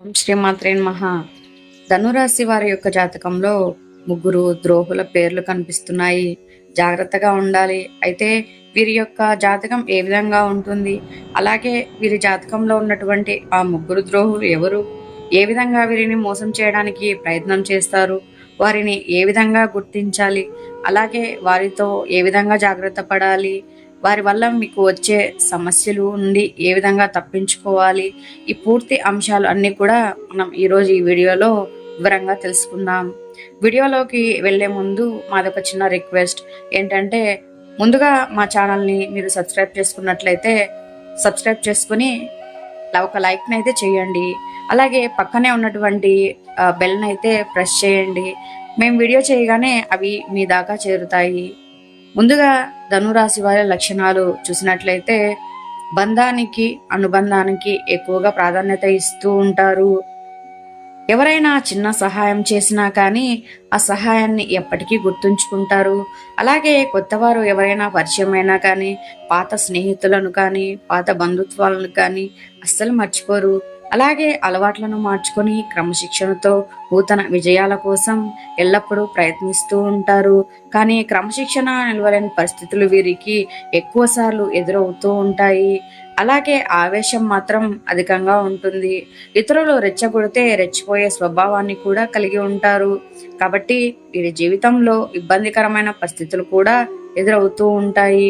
ఓం శ్రీమాత్రే మహా ధనురాశి వారి యొక్క జాతకంలో ముగ్గురు ద్రోహుల పేర్లు కనిపిస్తున్నాయి. జాగ్రత్తగా ఉండాలి. అయితే వీరి యొక్క జాతకం ఏ విధంగా ఉంటుంది? అలాగే వీరి జాతకంలో ఉన్నటువంటి ఆ ముగ్గురు ద్రోహులు ఎవరు? ఏ విధంగా వీరిని మోసం చేయడానికి ప్రయత్నం చేస్తారు? వారిని ఏ విధంగా గుర్తించాలి? అలాగే వారితో ఏ విధంగా జాగ్రత్త పడాలి? వారి వల్ల మీకు వచ్చే సమస్యలు నుండి ఏ విధంగా తప్పించుకోవాలి? ఈ పూర్తి అంశాలు అన్నీ కూడా మనం ఈరోజు ఈ వీడియోలో వివరంగా తెలుసుకుందాం. వీడియోలోకి వెళ్ళే ముందు మాదొక చిన్న రిక్వెస్ట్. ఏంటంటే ముందుగా మా ఛానల్ని మీరు సబ్స్క్రైబ్ చేసుకున్నట్లయితే సబ్స్క్రైబ్ చేసుకుని ఒక లైక్ని అయితే చేయండి. అలాగే పక్కనే ఉన్నటువంటి బెల్ని అయితే ప్రెస్ చేయండి. మేము వీడియో చేయగానే అవి మీ దాకా చేరుతాయి. ముందుగా ధనురాశి వారి లక్షణాలు చూసినట్లయితే బంధానికి అనుబంధానికి ఎక్కువగా ప్రాధాన్యత ఇస్తూ ఉంటారు. ఎవరైనా చిన్న సహాయం చేసినా కానీ ఆ సహాయాన్ని ఎప్పటికీ గుర్తుంచుకుంటారు. అలాగే కొత్తవారు ఎవరైనా పరిచయం అయినా కానీ పాత స్నేహితులను కానీ పాత బంధుత్వాలను కానీ అస్సలు మర్చిపోరు. అలాగే అలవాట్లను మార్చుకొని క్రమశిక్షణతో నూతన విజయాల కోసం ఎల్లప్పుడూ ప్రయత్నిస్తూ ఉంటారు. కానీ క్రమశిక్షణ నిలవలేని పరిస్థితులు వీరికి ఎక్కువసార్లు ఎదురవుతూ ఉంటాయి. అలాగే ఆవేశం మాత్రం అధికంగా ఉంటుంది. ఇతరులు రెచ్చగొడితే రెచ్చిపోయే స్వభావాన్ని కూడా కలిగి ఉంటారు. కాబట్టి వీరి జీవితంలో ఇబ్బందికరమైన పరిస్థితులు కూడా ఎదురవుతూ ఉంటాయి.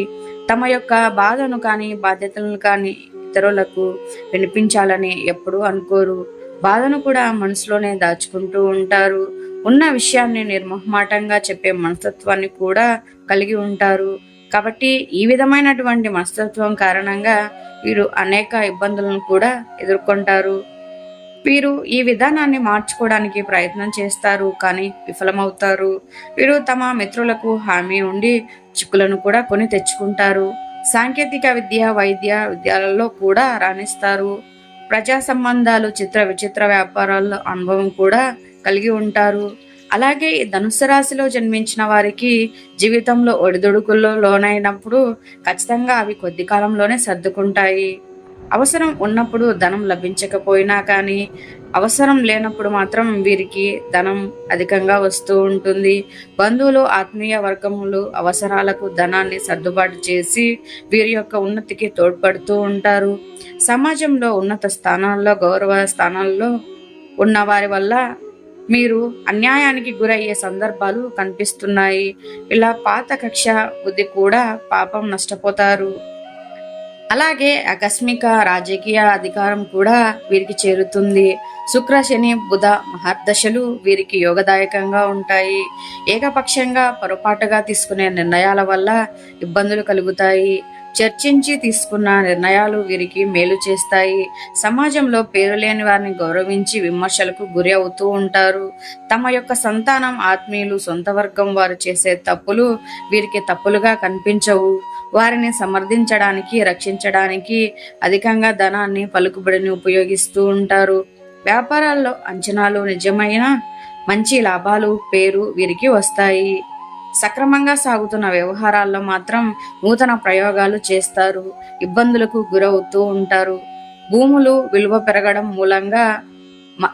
తమ యొక్క బాధను కానీ బాధ్యతలను కానీ ఇతరులకు వినిపించాలని ఎప్పుడూ అనుకోరు. బాధను కూడా మనసులోనే దాచుకుంటూ ఉంటారు. ఉన్న విషయాన్ని నిర్మోహమాటంగా చెప్పే మనస్తత్వాన్ని కూడా కలిగి ఉంటారు. కాబట్టి ఈ విధమైనటువంటి మనస్తత్వం కారణంగా వీరు అనేక ఇబ్బందులను కూడా ఎదుర్కొంటారు. వీరు ఈ విధానాన్ని మార్చుకోవడానికి ప్రయత్నం చేస్తారు కానీ విఫలమవుతారు. వీరు తమ మిత్రులకు హామీ ఉండి చిక్కులను కూడా కొని తెచ్చుకుంటారు. సాంకేతిక విద్య వైద్య విద్యాలలో కూడా రాణిస్తారు. ప్రజా సంబంధాలు చిత్ర విచిత్ర వ్యాపారాల్లో అనుభవం కూడా కలిగి ఉంటారు. అలాగే ధనుసు రాశిలో జన్మించిన వారికి జీవితంలో ఒడిదుడుకుల్లో లోనైనప్పుడు ఖచ్చితంగా అవి కొద్ది కాలంలోనే సర్దుకుంటాయి. అవసరం ఉన్నప్పుడు ధనం లభించకపోయినా కానీ అవసరం లేనప్పుడు మాత్రం వీరికి ధనం అధికంగా వస్తూ ఉంటుంది. బంధువులు ఆత్మీయ వర్గములు అవసరాలకు ధనాన్ని సర్దుబాటు చేసి వీరి యొక్క ఉన్నతికి తోడ్పడుతూ ఉంటారు. సమాజంలో ఉన్నత స్థానాల్లో గౌరవ స్థానాల్లో ఉన్న వారి వల్ల మీరు అన్యాయానికి గురయ్యే సందర్భాలు కనిపిస్తున్నాయి. ఇలా పాత కక్ష బుద్ధి కూడా పాపం నష్టపోతారు. అలాగే ఆకస్మిక రాజకీయ అధికారం కూడా వీరికి చేరుతుంది. శుక్ర శని బుధ మహర్దశలు వీరికి యోగదాయకంగా ఉంటాయి. ఏకపక్షంగా పొరపాటుగా తీసుకునే నిర్ణయాల వల్ల ఇబ్బందులు కలుగుతాయి. చర్చించి తీసుకున్న నిర్ణయాలు వీరికి మేలు చేస్తాయి. సమాజంలో పేరు లేని వారిని గౌరవించి విమర్శలకు గురి అవుతూ ఉంటారు. తమ యొక్క సంతానం ఆత్మీయులు సొంత వర్గం వారు చేసే తప్పులు వీరికి తప్పులుగా కనిపించవు. వారిని సమర్థించడానికి రక్షించడానికి అధికంగా ధనాన్ని పలుకుబడిని ఉపయోగిస్తూ ఉంటారు. వ్యాపారాల్లో అంచనాలు నిజమైన మంచి లాభాలు పేరు వీరికి వస్తాయి. సక్రమంగా సాగుతున్న వ్యవహారాల్లో మాత్రం నూతన ప్రయోగాలు చేస్తారు. ఇబ్బందులకు గురవుతూ ఉంటారు. భూములు విలువ పెరగడం మూలంగా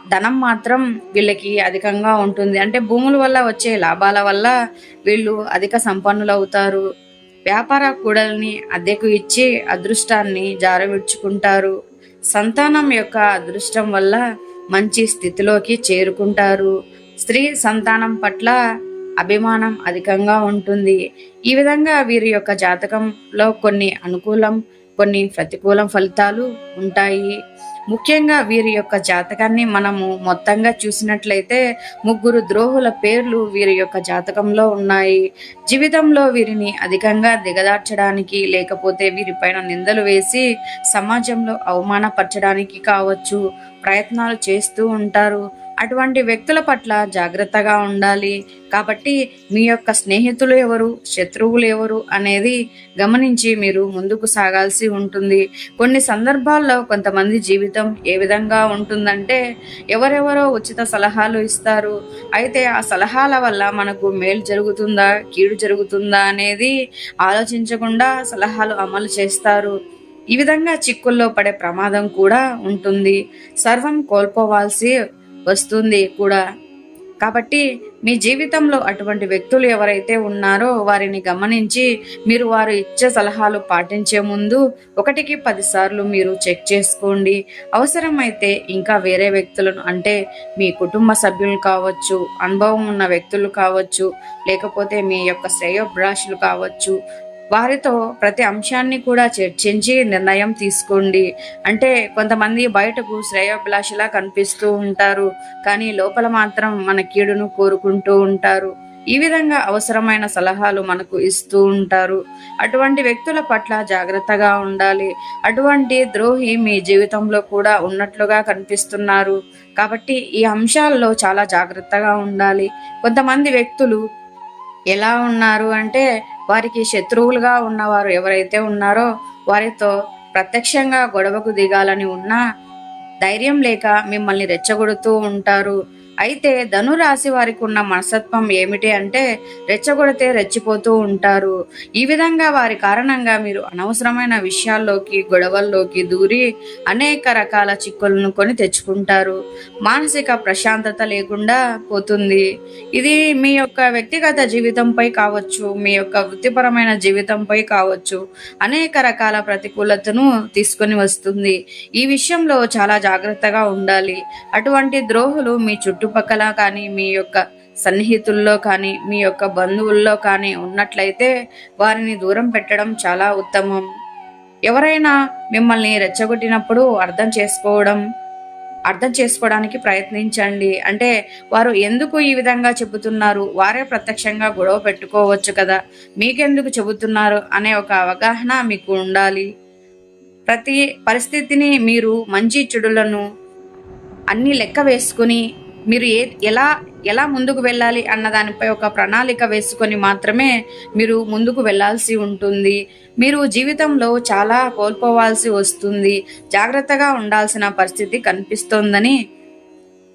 ధనం మాత్రం వీళ్ళకి అధికంగా ఉంటుంది. అంటే భూముల వల్ల వచ్చే లాభాల వల్ల వీళ్ళు అధిక సంపన్నులు అవుతారు వ్యాపార కూడల్ని అద్దెకు ఇచ్చి అదృష్టాన్ని జారవిడ్చుకుంటారు. సంతానం యొక్క అదృష్టం వల్ల మంచి స్థితిలోకి చేరుకుంటారు. స్త్రీ సంతానం పట్ల అభిమానం అధికంగా ఉంటుంది. ఈ విధంగా వీరి యొక్క జాతకంలో కొన్ని అనుకూలం కొన్ని ప్రతికూల ఫలితాలు ఉంటాయి. ముఖ్యంగా వీరి యొక్క జాతకాన్ని మనము మొత్తంగా చూసినట్లయితే ముగ్గురు ద్రోహుల పేర్లు వీరి యొక్క జాతకంలో ఉన్నాయి. జీవితంలో వీరిని అధికంగా దిగదార్చడానికి లేకపోతే వీరిపైన నిందలు వేసి సమాజంలో అవమానపరచడానికి కావచ్చు ప్రయత్నాలు చేస్తూ ఉంటారు. అటువంటి వ్యక్తుల పట్ల జాగ్రత్తగా ఉండాలి. కాబట్టి మీ యొక్క స్నేహితులు ఎవరు శత్రువులు ఎవరు అనేది గమనించి మీరు ముందుకు సాగాల్సి ఉంటుంది. కొన్ని సందర్భాల్లో కొంతమంది జీవితం ఏ విధంగా ఉంటుందంటే ఎవరెవరో ఉచిత సలహాలు ఇస్తారు. అయితే ఆ సలహాల వల్ల మనకు మేలు జరుగుతుందా కీడు జరుగుతుందా అనేది ఆలోచించకుండా సలహాలు అమలు చేస్తారు. ఈ విధంగా చిక్కుల్లో పడే ప్రమాదం కూడా ఉంటుంది. సర్వం కోల్పోవాల్సి వస్తుంది కూడా. కాబట్టి మీ జీవితంలో అటువంటి వ్యక్తులు ఎవరైతే ఉన్నారో వారిని గమనించి మీరు వారు ఇచ్చే సలహాలు పాటించే ముందు ఒకటికి పదిసార్లు మీరు చెక్ చేసుకోండి. అవసరమైతే ఇంకా వేరే వ్యక్తులను అంటే మీ కుటుంబ సభ్యులు కావచ్చు అనుభవం ఉన్న వ్యక్తులు కావచ్చు లేకపోతే మీ యొక్క శ్రేయోభిలాషులు కావచ్చు వారితో ప్రతి అంశాన్ని కూడా చర్చించి నిర్ణయం తీసుకోండి. అంటే కొంతమంది బయటకు శ్రేయోభిలాషలా కనిపిస్తూ ఉంటారు. కానీ లోపల మాత్రం మన కీడును కోరుకుంటూ ఉంటారు. ఈ విధంగా అవసరమైన సలహాలు మనకు ఇస్తూ ఉంటారు. అటువంటి వ్యక్తుల పట్ల జాగ్రత్తగా ఉండాలి. అటువంటి ద్రోహి మీ జీవితంలో కూడా ఉన్నట్లుగా కనిపిస్తున్నారు. కాబట్టి ఈ అంశాల్లో చాలా జాగ్రత్తగా ఉండాలి. కొంతమంది వ్యక్తులు ఎలా ఉన్నారు అంటే వారికి శత్రువులుగా ఉన్నవారు ఎవరైతే ఉన్నారో వారితో ప్రత్యక్షంగా గొడవకు దిగాలని ఉన్నా ధైర్యం లేక మిమ్మల్ని రెచ్చగొడుతూ ఉంటారు. అయితే ధనురాశి వారికి ఉన్న మనస్తత్వం ఏమిటి అంటే రెచ్చగొడితే రెచ్చిపోతూ ఉంటారు. ఈ విధంగా వారి కారణంగా మీరు అనవసరమైన విషయాల్లోకి గొడవల్లోకి దూరి అనేక రకాల చిక్కులను కొని తెచ్చుకుంటారు. మానసిక ప్రశాంతత లేకుండా పోతుంది. ఇది మీ యొక్క వ్యక్తిగత జీవితంపై కావచ్చు మీ యొక్క వృత్తిపరమైన జీవితంపై కావచ్చు అనేక రకాల ప్రతికూలతను తీసుకొని వస్తుంది. ఈ విషయంలో చాలా జాగ్రత్తగా ఉండాలి. అటువంటి ద్రోహులు మీ చుట్టూ చుట్టుపక్కల కానీ మీ యొక్క సన్నిహితుల్లో కానీ మీ యొక్క బంధువుల్లో కానీ ఉన్నట్లయితే వారిని దూరం పెట్టడం చాలా ఉత్తమం. ఎవరైనా మిమ్మల్ని రెచ్చగొట్టినప్పుడు అర్థం చేసుకోవడం అర్థం చేసుకోవడానికి ప్రయత్నించండి. అంటే వారు ఎందుకు ఈ విధంగా చెబుతున్నారు? వారే ప్రత్యక్షంగా గొడవ పెట్టుకోవచ్చు కదా. మీకెందుకు చెబుతున్నారు అనే ఒక అవగాహన మీకు ఉండాలి. ప్రతి పరిస్థితిని మీరు మంచి చెడులను అన్ని లెక్క వేసుకుని మీరు ఏ ఎలా ఎలా ముందుకు వెళ్ళాలి అన్న దానిపై ఒక ప్రణాళిక వేసుకొని మాత్రమే మీరు ముందుకు వెళ్ళాల్సి ఉంటుంది. మీరు జీవితంలో చాలా కోల్పోవాల్సి వస్తుంది. జాగ్రత్తగా ఉండాల్సిన పరిస్థితి కనిపిస్తోందని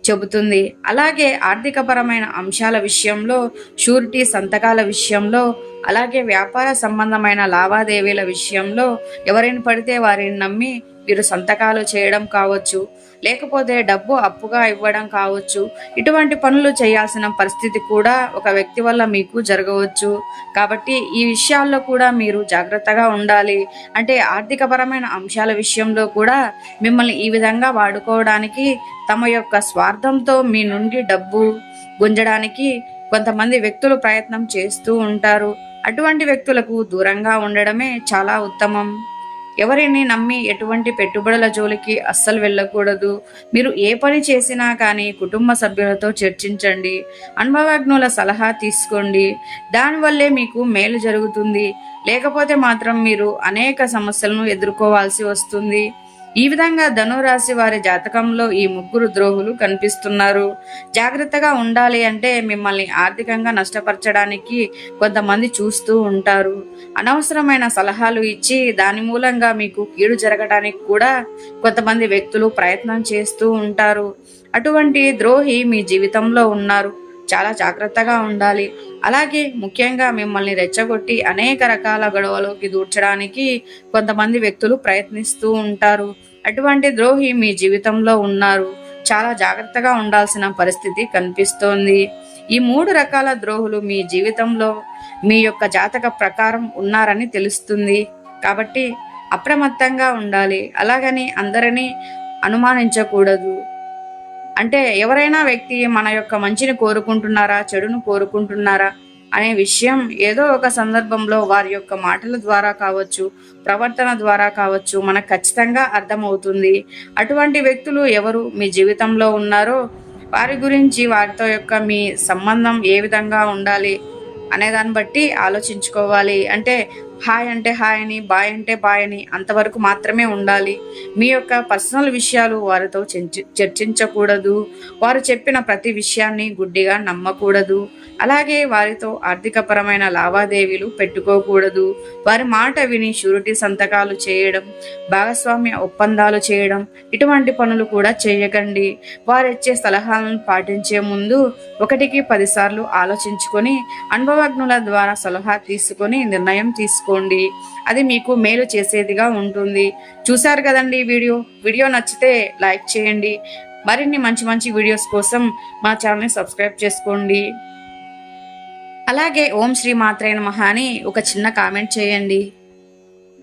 చెబుతుంది. అలాగే ఆర్థికపరమైన అంశాల విషయంలో షూరిటీ సంతకాల విషయంలో అలాగే వ్యాపార సంబంధమైన లావాదేవీల విషయంలో ఎవరిని పడితే వారిని నమ్మి వీరు సంతకాలు చేయడం కావచ్చు లేకపోతే డబ్బు అప్పుగా ఇవ్వడం కావచ్చు. ఇటువంటి పనులు చేయాల్సిన పరిస్థితి కూడా ఒక వ్యక్తి వల్ల మీకు జరగవచ్చు. కాబట్టి ఈ విషయాల్లో కూడా మీరు జాగ్రత్తగా ఉండాలి. అంటే ఆర్థికపరమైన అంశాల విషయంలో కూడా మిమ్మల్ని ఈ విధంగా వాడుకోవడానికి తమ యొక్క స్వార్థంతో మీ నుండి డబ్బు గుంజడానికి కొంతమంది వ్యక్తులు ప్రయత్నం చేస్తూ ఉంటారు. అటువంటి వ్యక్తులకు దూరంగా ఉండడమే చాలా ఉత్తమం. ఎవరిని నమ్మి ఎటువంటి పెట్టుబడుల జోలికి అస్సలు వెళ్ళకూడదు. మీరు ఏ పని చేసినా కానీ కుటుంబ సభ్యులతో చర్చించండి. అనుభవజ్ఞుల సలహా తీసుకోండి. దానివల్లే మీకు మేలు జరుగుతుంది. లేకపోతే మాత్రం మీరు అనేక సమస్యలను ఎదుర్కోవాల్సి వస్తుంది. ఈ విధంగా ధనురాశి వారి జాతకంలో ఈ ముగ్గురు ద్రోహులు కనిపిస్తున్నారు. జాగ్రత్తగా ఉండాలి అంటే మిమ్మల్ని ఆర్థికంగా నష్టపరచడానికి కొంతమంది చూస్తూ ఉంటారు. అనవసరమైన సలహాలు ఇచ్చి దాని మూలంగా మీకు కీడు జరగడానికి కూడా కొంతమంది వ్యక్తులు ప్రయత్నం చేస్తూ ఉంటారు. అటువంటి ద్రోహి మీ జీవితంలో ఉన్నారు. చాలా జాగ్రత్తగా ఉండాలి. అలాగే ముఖ్యంగా మిమ్మల్ని రెచ్చగొట్టి అనేక రకాల గొడవలోకి దూర్చడానికి కొంతమంది వ్యక్తులు ప్రయత్నిస్తూ ఉంటారు. అటువంటి ద్రోహి మీ జీవితంలో ఉన్నారు. చాలా జాగ్రత్తగా ఉండాల్సిన పరిస్థితి కనిపిస్తోంది. ఈ మూడు రకాల ద్రోహులు మీ జీవితంలో మీ యొక్క జాతక ప్రకారం ఉన్నారని తెలుస్తుంది. కాబట్టి అప్రమత్తంగా ఉండాలి. అలాగని అందరినీ అనుమానించకూడదు. అంటే ఎవరైనా వ్యక్తి మన యొక్క మంచిని కోరుకుంటున్నారా చెడును కోరుకుంటున్నారా అనే విషయం ఏదో ఒక సందర్భంలో వారి యొక్క మాటల ద్వారా కావచ్చు ప్రవర్తన ద్వారా కావచ్చు మనకు ఖచ్చితంగా అర్థమవుతుంది. అటువంటి వ్యక్తులు ఎవరు? మీ జీవితంలో ఉన్నారో? వారి గురించి వారితో యొక్క మీ సంబంధం ఏ విధంగా ఉండాలి? అనే దాన్ని బట్టి ఆలోచించుకోవాలి. అంటే హాయ్ అంటే హాయ్ అని బాయ్ అంటే బాయ్ అని అంతవరకు మాత్రమే ఉండాలి. మీ యొక్క పర్సనల్ విషయాలు వారితో చర్చించకూడదు. వారు చెప్పిన ప్రతి విషయాన్ని గుడ్డిగా నమ్మకూడదు. అలాగే వారితో ఆర్థికపరమైన లావాదేవీలు పెట్టుకోకూడదు. వారి మాట విని షూరిటీ సంతకాలు చేయడం భాగస్వామ్య ఒప్పందాలు చేయడం ఇటువంటి పనులు కూడా చేయకండి. వారిచ్చే సలహాలను పాటించే ముందు ఒకటికి పదిసార్లు ఆలోచించుకొని అనుభవజ్ఞుల ద్వారా సలహా తీసుకొని నిర్ణయం తీసుకో చేసుకోండి. అది మీకు మేలు చేసేదిగా ఉంటుంది. చూసారు కదండి వీడియో? వీడియో నచ్చితే లైక్ చేయండి. మరిన్ని మంచి మంచి వీడియోస్ కోసం మా ఛానల్ని సబ్స్క్రైబ్ చేసుకోండి. అలాగే ఓం శ్రీ మాత్రైన మహా అని ఒక చిన్న కామెంట్ చేయండి.